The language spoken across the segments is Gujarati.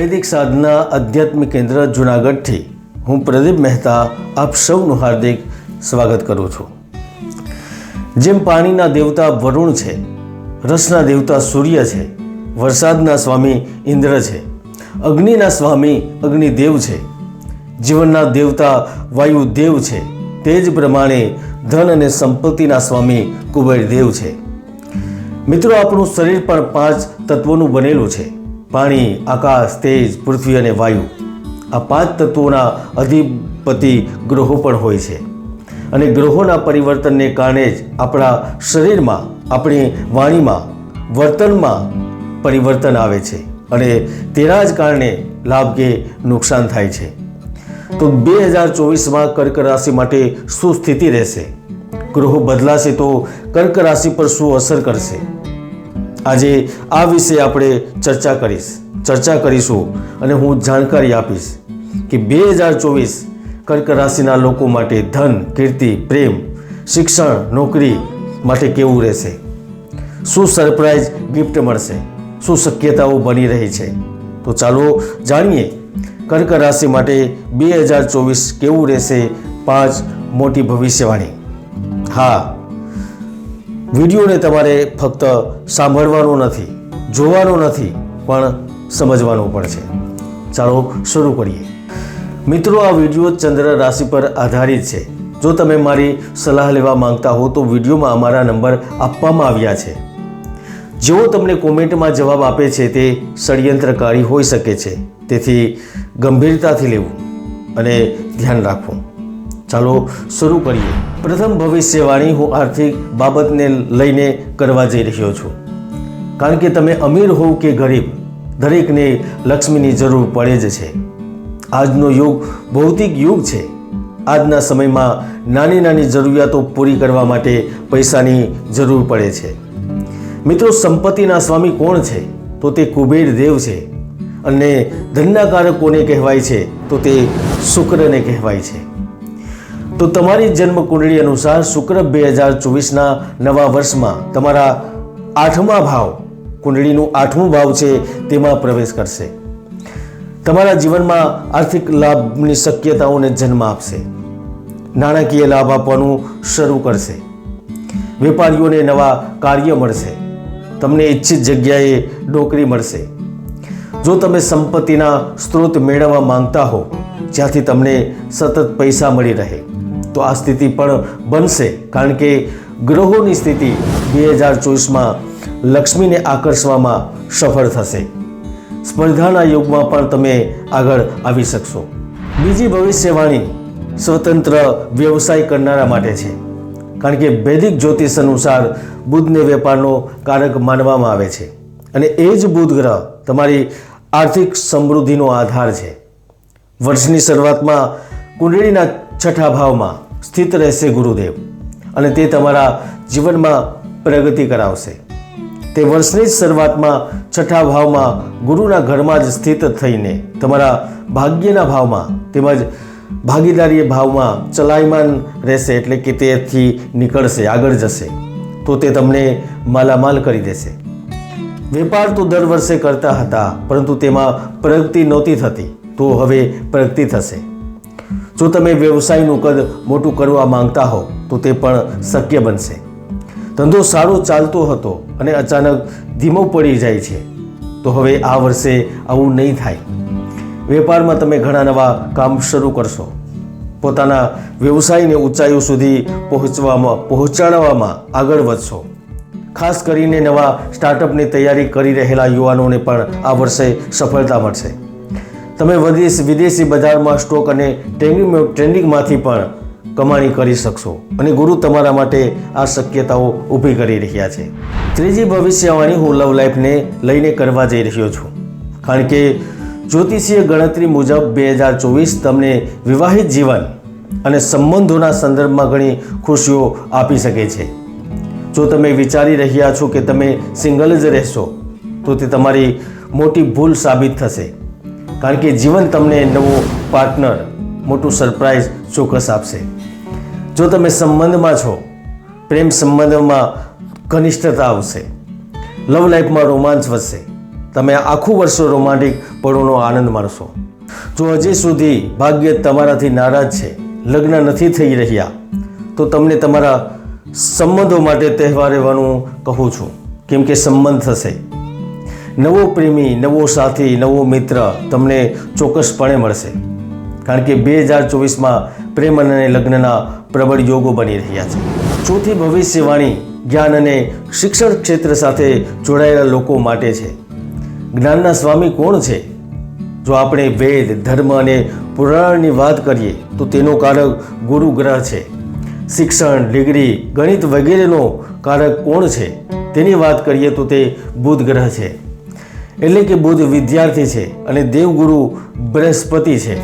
વૈદિક સાધના આધ્યાત્મિક કેન્દ્ર જુનાગઢથી હું પ્રદીપ મહેતા આપ સૌનું હાર્દિક સ્વાગત કરું છું. જેમ પાણીના દેવતા વરુણ છે, રસના દેવતા સૂર્ય છે, વરસાદના સ્વામી ઇન્દ્ર છે, અગ્નિના સ્વામી અગ્નિદેવ છે, જીવનના દેવતા વાયુદેવ છે, તે જ પ્રમાણે ધન અને સંપત્તિના સ્વામી કુબેરદેવ છે. મિત્રો, આપણું શરીર પણ પાંચ તત્વોનું બનેલું છે. પાણી, આકાશ, તેજ, પૃથ્વી અને વાયુ આ પાંચ તત્વોના અધિપતિ ગ્રહો પણ હોય છે. અને ગ્રહોના પરિવર્તનને કારણે જ આપણા શરીરમાં, આપણી વાણીમાં, વર્તનમાં પરિવર્તન આવે છે અને તેના જ કારણે લાભ કે નુકસાન થાય છે. તો બે હજાર ચોવીસમાં કર્ક રાશિ માટે શું સ્થિતિ રહેશે? ગ્રહો બદલાશે તો કર્ક રાશિ પર શું અસર કરશે? આજે આ વિશે આપણે ચર્ચા કરીશ. ચર્ચા કરીશું અને હું જાણકારી આપીશ કે બે હજાર ચોવીસ કર્ક રાશિના લોકો માટે ધન, કીર્તિ, પ્રેમ, શિક્ષણ, નોકરી માટે કેવું રહેશે? શું સરપ્રાઇઝ ગિફ્ટ મળશે? શું શક્યતાઓ બની રહી છે? તો ચાલો જાણીએ કર્ક રાશિ માટે બે હજાર ચોવીસ કેવું રહેશે પાંચ મોટી ભવિષ્યવાણી. હા વિડીયોને તમારે ફક્ત સાંભળવાનો નથી, જોવાનો નથી, પણ સમજવાનો પણ છે. ચાલો શરૂ કરીએ. મિત્રો, આ વીડિયો ચંદ્ર રાશિ પર આધારિત છે. જો તમે મારી સલાહ લેવા માંગતા હો, તો વિડીયોમાં અમારા નંબર આપવામાં આવ્યા છે. જેઓ તમને કોમેન્ટમાં જવાબ આપે છે, તે ષડયંત્રકારી હોઈ શકે છે. તેથી ગંભીરતાથી લેવું અને ધ્યાન રાખવું. ચાલો શરૂ કરીએ. પ્રથમ ભવિષ્યવાણી હું આર્થિક બાબતને લઈને કરવા જઈ રહ્યો છું. કારણ કે તમે અમીર હોવ કે ગરીબ, દરેકને લક્ષ્મીની જરૂર પડે જ છે. આજનો યુગ ભૌતિક યુગ છે. આજના સમયમાં નાની નાની જરૂરિયાતો પૂરી કરવા માટે પૈસાની જરૂર પડે છે. મિત્રો, સંપત્તિના સ્વામી કોણ છે? તો તે કુબેર દેવ છે. અને ધનના કારક કોને કહેવાય છે તો તે શુક્રને કહેવાય છે. તો તમારી જન્મ કુંડળી અનુસાર શુક્ર બે હજાર ચોવીસના નવા વર્ષમાં તમારા આઠમા ભાવ, કુંડળીનું આઠમું ભાવ છે તેમાં પ્રવેશ કરશે. તમારા જીવનમાં આર્થિક લાભની શક્યતાઓને જન્મ આપશે. નાણાકીય લાભ આપવાનું શરૂ કરશે. વેપારીઓને નવા કાર્ય મળશે. તમને ઈચ્છિત જગ્યાએ નોકરી મળશે. જો તમે સંપત્તિના સ્ત્રોત મેળવવા માંગતા હો, જ્યાંથી તમને સતત પૈસા મળી રહે. તો આ સ્થિતિ પણ બનશે. કારણ કે ગ્રહોની સ્થિતિ બે હજાર ચોવીસમાં લક્ષ્મીને આકર્ષવામાં સફળ થશે. સ્પર્ધાના યુગમાં પણ તમે આગળ આવી શકશો. બીજી ભવિષ્યવાણી સ્વતંત્ર વ્યવસાય કરનારા માટે છે. કારણ કે વૈદિક જ્યોતિષ અનુસાર બુધને વેપારનો કારક માનવામાં આવે છે. અને એ જ બુધ ગ્રહ તમારી આર્થિક સમૃદ્ધિનો આધાર છે. વર્ષની શરૂઆતમાં કુંડળીના છઠ્ઠા ભાવમાં સ્થિત રહેશે ગુરુદેવ અને તે તમારા જીવનમાં પ્રગતિ કરાવશે. તે વર્ષની જ શરૂઆતમાં છઠ્ઠા ભાવમાં ગુરુના ઘરમાં જ સ્થિત થઈને તમારા ભાગ્યના ભાવમાં તેમજ ભાગીદારી ભાવમાં ચલાયમાન રહેશે એટલે કે તેથી નીકળશે, આગળ જશે. તો તે તમને માલામાલ કરી દેશે. વેપાર તો દર વર્ષે કરતા હતા, પરંતુ તેમાં પ્રગતિ નહોતી થતી. તો હવે પ્રગતિ થશે. જો તમે વ્યવસાયનું કદ મોટું કરવા માંગતા હો, તો તે પણ શક્ય બનશે. ધંધો સારો ચાલતો હતો અને અચાનક ધીમો પડી જાય છે, તો હવે આ વર્ષે આવું નહીં થાય. વેપારમાં તમે ઘણા નવા કામ શરૂ કરશો. પોતાના વ્યવસાયને ઊંચાઈઓ સુધી પહોંચવામાં, પહોંચાડવામાં આગળ વધશો. ખાસ કરીને નવા સ્ટાર્ટઅપની તૈયારી કરી રહેલા યુવાનોને પણ આ વર્ષે સફળતા મળશે. તમે વિદેશ વિદેશી બજારમાં સ્ટોક અને ટ્રેન્ડિંગ ટ્રેન્ડિંગમાંથી પણ કમાણી કરી શકશો. અને ગુરુ તમારા માટે આ શક્યતાઓ ઊભી કરી રહ્યા છે. ત્રીજી ભવિષ્યવાણી હું લવ લાઈફને લઈને કરવા જઈ રહ્યો છું. કારણ કે જ્યોતિષીય ગણતરી મુજબ બે હજાર ચોવીસ તમને વિવાહિત જીવન અને સંબંધોના સંદર્ભમાં ઘણી ખુશીઓ આપી શકે છે. જો તમે વિચારી રહ્યા છો કે તમે સિંગલ જ રહેશો, તો તે તમારી મોટી ભૂલ સાબિત થશે. કારણ કે જીવન તમને નવો પાર્ટનર, મોટું સરપ્રાઈઝ ચોક્કસ આપશે. જો તમે સંબંધમાં છો, પ્રેમ સંબંધમાં ઘનિષ્ઠતા આવશે. લવ લાઈફમાં રોમાંચ વધશે. તમે આખું વર્ષ રોમાન્ટિક પળોનો આનંદ માણશો. જો હજી સુધી ભાગ્ય તમારાથી નારાજ છે, લગ્ન નથી થઈ રહ્યા, તો તમને તમારા સંબંધો માટે તહેવાર રહેવાનું કહું છું. કેમ કે સંબંધ થશે. નવો પ્રેમી, નવો સાથી, નવો મિત્ર તમને ચોક્કસપણે મળશે. કારણ કે બે હજાર ચોવીસમાં પ્રેમ અને લગ્નના પ્રબળ યોગો બની રહ્યા છે. ચોથી ભવિષ્યવાણી જ્ઞાન અને શિક્ષણ ક્ષેત્ર સાથે જોડાયેલા લોકો માટે છે. જ્ઞાનના સ્વામી કોણ છે? જો આપણે વેદ, ધર્મ અને પુરાણની વાત કરીએ, તો તેનો કારક ગુરુ ગ્રહ છે. શિક્ષણ, ડિગ્રી, ગણિત વગેરેનો કારક કોણ છે? તેની વાત કરીએ તો તે બુધ ગ્રહ છે. એટલે કે બુધ વિદ્યાર્થી છે અને દેવગુરુ બૃહસ્પતિ છે.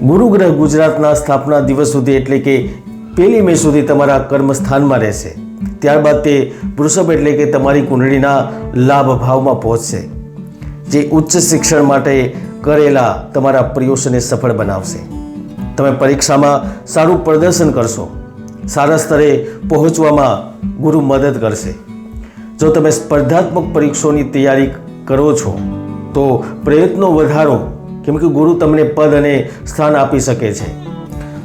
ગુરુગ્રહ ગુજરાતના સ્થાપના દિવસ સુધી એટલે કે પહેલી મે સુધી તમારા કર્મસ્થાનમાં રહેશે. ત્યારબાદ તે વૃષભ એટલે કે તમારી કુંડળીના લાભ ભાવમાં પહોંચશે, જે ઉચ્ચ શિક્ષણ માટે કરેલા તમારા પ્રયોસને સફળ બનાવશે. તમે પરીક્ષામાં સારું પ્રદર્શન કરશો. સારા સ્તરે પહોંચવામાં ગુરુ મદદ કરશે. જો તમે સ્પર્ધાત્મક પરીક્ષાઓની તૈયારી કરો છો, તો પ્રયત્નો વધારો, કેમ કે ગુરુ તમને પદ અને સ્થાન આપી શકે છે.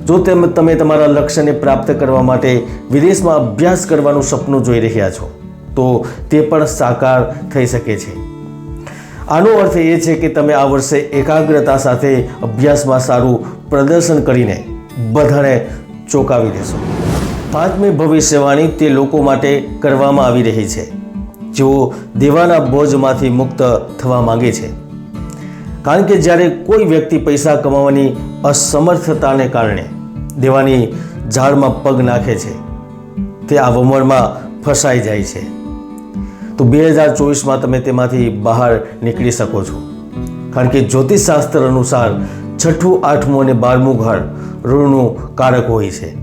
જો તેમ, તમે તમારા લક્ષ્યને પ્રાપ્ત કરવા માટે વિદેશમાં અભ્યાસ કરવાનું સપનું જોઈ રહ્યા છો, તો તે પણ સાકાર થઈ શકે છે. આનો અર્થ એ છે કે તમે આ વર્ષે એકાગ્રતા સાથે અભ્યાસમાં સારું પ્રદર્શન કરીને બધાને ચોંકાવી દેશો. પાંચમી ભવિષ્યવાણી તે લોકો માટે કરવામાં આવી રહી છે. જેઓ દેવાના બોજમાંથી મુક્ત થવા માંગે છે. કારણ કે જ્યારે કોઈ વ્યક્તિ પૈસા કમાવાની અસમર્થતાને કારણે દેવાની ઝાડમાં પગ નાખે છે, તે આ વમળમાં ફસાઈ જાય છે. તો બે હજાર ચોવીસમાં તમે તેમાંથી બહાર નીકળી શકો છો. કારણ કે જ્યોતિષશાસ્ત્ર અનુસાર છઠ્ઠું, આઠમું અને બારમું ઘર ઋણનું કારક હોય છે.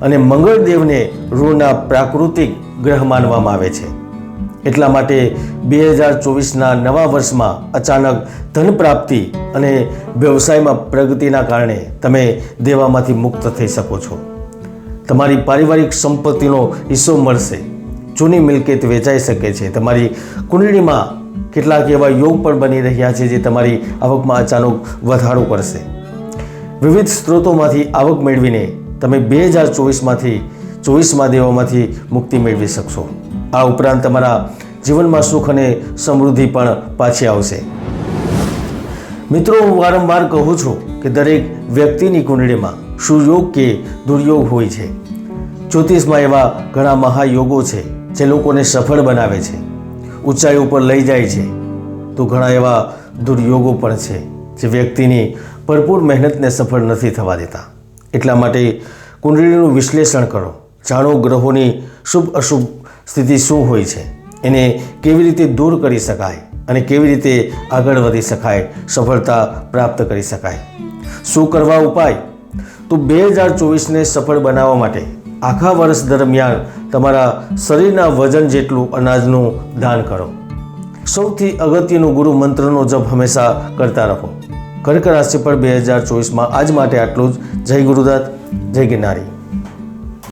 અને મંગળદેવને ઋણના પ્રાકૃતિક ગ્રહ માનવામાં આવે છે. એટલા માટે બે હજાર ચોવીસના નવા વર્ષમાં અચાનક ધન પ્રાપ્તિ અને વ્યવસાયમાં પ્રગતિના કારણે તમે દેવામાંથી મુક્ત થઈ શકો છો. તમારી પારિવારિક સંપત્તિનો હિસ્સો મળશે. જૂની મિલકત વેચાઈ શકે છે. તમારી કુંડળીમાં કેટલાક એવા યોગ પણ બની રહ્યા છે જે તમારી આવકમાં અચાનક વધારો કરશે. વિવિધ સ્ત્રોતોમાંથી આવક મેળવીને તમે બે હજાર ચોવીસમાંથી ચોવીસમાં દેવામાંથી મુક્તિ મેળવી શકશો. આ ઉપરાંત તમારા જીવનમાં સુખ અને સમૃદ્ધિ પણ પાછી આવશે. મિત્રો, હું વારંવાર કહું છું કે દરેક વ્યક્તિની કુંડળીમાં સુયોગ કે દુર્યોગ હોય છે. જ્યોતિષમાં એવા ઘણા મહાયોગો છે જે લોકોને સફળ બનાવે છે. ઊંચાઈ ઉપર લઈ જાય છે તો ઘણા એવા દુર્યોગો પણ છે જે વ્યક્તિની ભરપૂર મહેનતને સફળ નથી થવા દેતા. એટલા માટે કુંડળીનું વિશ્લેષણ કરો. જાણો ગ્રહોની શુભ અશુભ સ્થિતિ શું હોય છે? એને કેવી રીતે દૂર કરી શકાય અને કેવી રીતે આગળ વધી શકાય, સફળતા પ્રાપ્ત કરી શકાય? શું કરવા ઉપાય? તો બે હજાર ચોવીસને સફળ બનાવવા માટે આખા વર્ષ દરમિયાન તમારા શરીરના વજન જેટલું અનાજનું દાન કરો. સૌથી અગત્યનું ગુરુ મંત્રનો જપ હંમેશા કરતા રહો. કર્ક રાશિ પર બે હજાર ચોવીસમાં આજ માટે આટલું જ. જય ગુરુદત્ત, જય ગિરનારી.